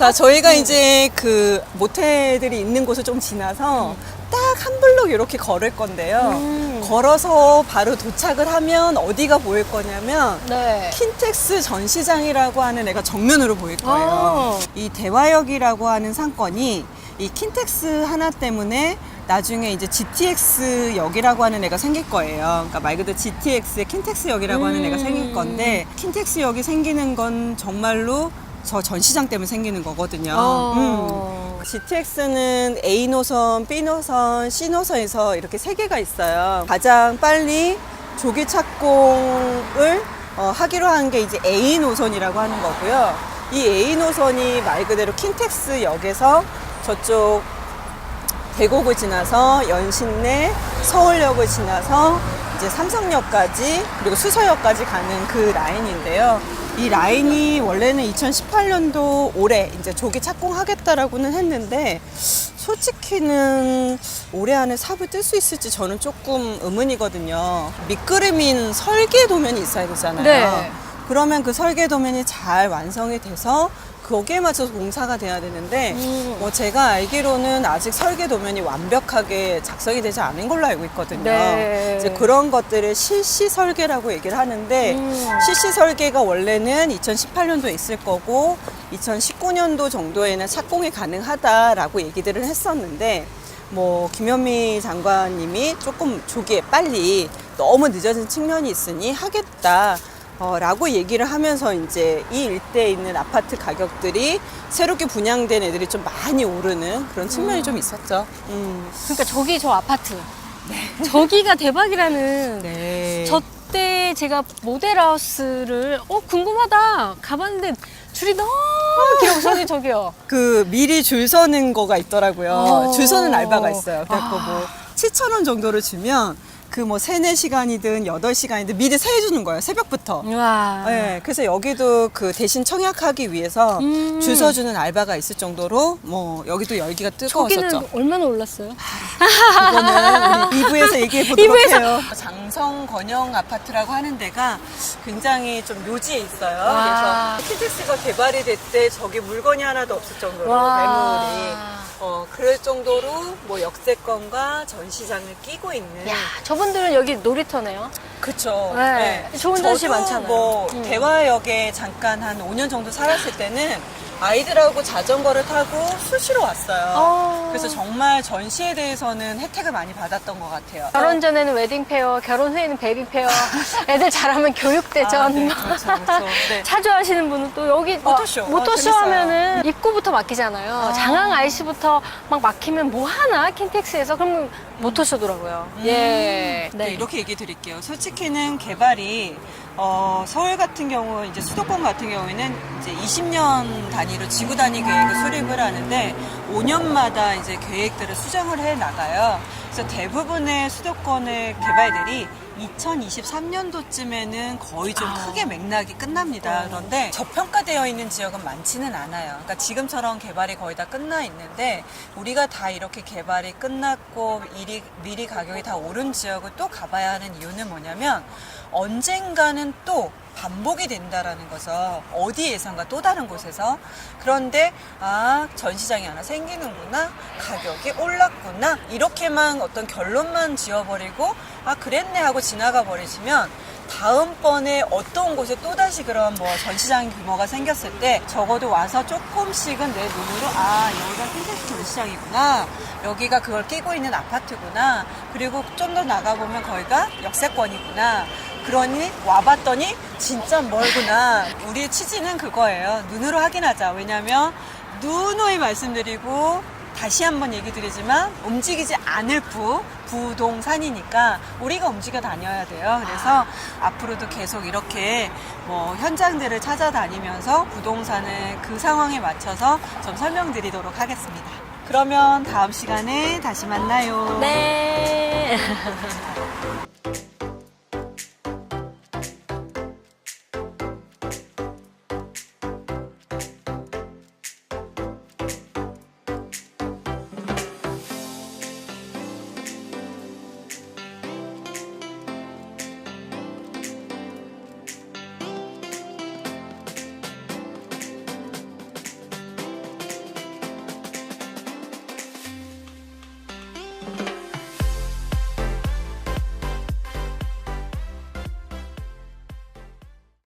자, 저희가 이제 그 모텔들이 있는 곳을 좀 지나서 딱 한 블록 이렇게 걸을 건데요. 음. 걸어서 바로 도착을 하면 어디가 보일 거냐면 네. 킨텍스 전시장이라고 하는 애가 정면으로 보일 거예요. 아. 이 대화역이라고 하는 상권이 이 킨텍스 하나 때문에 나중에 이제 GTX 역이라고 하는 애가 생길 거예요. 그러니까 말 그대로 GTX의 킨텍스 역이라고 하는 애가 음. 생길 건데 킨텍스 역이 생기는 건 정말로 저 전시장 때문에 생기는 거거든요. 어. 음. GTX는 A 노선, B 노선, C 노선에서 이렇게 세 개가 있어요. 가장 빨리 조기 착공을 어, 하기로 한 게 이제 A 노선이라고 하는 거고요. 이 A 노선이 말 그대로 킨텍스 역에서 저쪽 대곡을 지나서 연신내 서울역을 지나서 이제 삼성역까지 그리고 수서역까지 가는 그 라인인데요. 이 라인이 원래는 2018년도 올해 이제 조기 착공하겠다라고는 했는데 솔직히는 올해 안에 삽을 뜰 수 있을지 저는 조금 의문이거든요. 밑그림인 설계 도면이 있어야 되잖아요. 네. 그러면 그 설계 도면이 잘 완성이 돼서 거기에 맞춰서 공사가 돼야 되는데 음. 뭐 제가 알기로는 아직 설계 도면이 완벽하게 작성이 되지 않은 걸로 알고 있거든요. 네. 이제 그런 것들을 실시 설계라고 얘기를 하는데 음. 실시 설계가 원래는 2018년도에 있을 거고 2019년도 정도에는 착공이 가능하다라고 얘기들을 했었는데 뭐 김현미 장관님이 조금 조기에 빨리 너무 늦어진 측면이 있으니 하겠다. 어, 라고 얘기를 하면서 이제 이 일대에 있는 아파트 가격들이 새롭게 분양된 애들이 좀 많이 오르는 그런 측면이 좀 있었죠. 음. 그러니까 저기 저 아파트. 저기가 대박이라는. 네. 저때 제가 모델하우스를 어 궁금하다 가봤는데 줄이 너무 길어 저기 저기요. 그 미리 줄 서는 거가 있더라고요. 어. 줄 서는 알바가 있어요. 그래갖고 아. 뭐 7천 원 정도를 주면 그 뭐 세네 시간이든 여덟 시간이든 미리 세해 주는 거예요. 새벽부터. 와. 네, 그래서 여기도 그 대신 청약하기 위해서 음. 줄 서주는 알바가 있을 정도로 뭐 여기도 열기가 뜨거웠었죠. 저기는 얼마나 올랐어요? 그거는 우리 2부에서 얘기해 보도록 이부에서. 해요. 장성 건영 아파트라고 하는 데가 굉장히 좀 묘지에 있어요. 와. 그래서 킨텍스가 개발이 됐대 저기 물건이 하나도 없을 정도로 와. 매물이 어 그럴 정도로 뭐 역세권과 전시장을 끼고 있는 야 저분들은 여기 놀이터네요. 그쵸. 네. 좋은 전시 많잖아요. 뭐 음. 대화역에 잠깐 한 5년 정도 살았을 때는 아이들하고 자전거를 타고 수시로 왔어요. 어. 그래서 정말 전시에 대해서는 혜택을 많이 받았던 것 같아요. 결혼 전에는 웨딩 페어, 결혼 후에는 베이비 페어, 애들 잘하면 교육대전. 아, 네, 그렇죠, 그렇죠. 네. 차 좋아하시는 분은 또 여기 모토쇼. 어, 모토쇼 어, 재밌어요. 하면은 입구부터 막히잖아요. 아. 장항 IC부터 막 막히면 뭐 하나 킨텍스에서 그러면 모토쇼더라고요. 예. 네, 이렇게 얘기 드릴게요. 솔직히는 개발이 어, 서울 같은 경우 이제 수도권 같은 경우에는 이제 20년 단위로 지구 단위 계획을 수립을 하는데 5년마다 이제 계획들을 수정을 해 나가요. 그래서 대부분의 수도권의 개발들이 2023년도쯤에는 거의 좀 아. 크게 맥락이 끝납니다. 그런데 저평가되어 있는 지역은 많지는 않아요. 그러니까 지금처럼 개발이 거의 다 끝나 있는데 우리가 다 이렇게 개발이 끝났고 미리, 미리 가격이 다 오른 지역을 또 가봐야 하는 이유는 뭐냐면 언젠가는 또 반복이 된다라는 거죠. 어디 예상과 또 다른 곳에서. 그런데, 아, 전시장이 하나 생기는구나. 가격이 올랐구나. 이렇게만 어떤 결론만 지어버리고, 아, 그랬네 하고 지나가 버리시면, 다음번에 어떤 곳에 또다시 그런 뭐 전시장 규모가 생겼을 때 적어도 와서 조금씩은 내 눈으로 아 여기가 킨텍스 전시장이구나 여기가 그걸 끼고 있는 아파트구나 그리고 좀 더 나가보면 거기가 역세권이구나 그러니 와봤더니 진짜 멀구나 우리의 취지는 그거예요 눈으로 확인하자 왜냐면 누누이 말씀드리고 다시 한번 얘기 드리지만 움직이지 않을 부 부동산이니까 우리가 움직여 다녀야 돼요. 그래서 앞으로도 계속 이렇게 뭐 현장들을 찾아다니면서 부동산을 그 상황에 맞춰서 좀 설명드리도록 하겠습니다. 그러면 다음 시간에 다시 만나요. 네.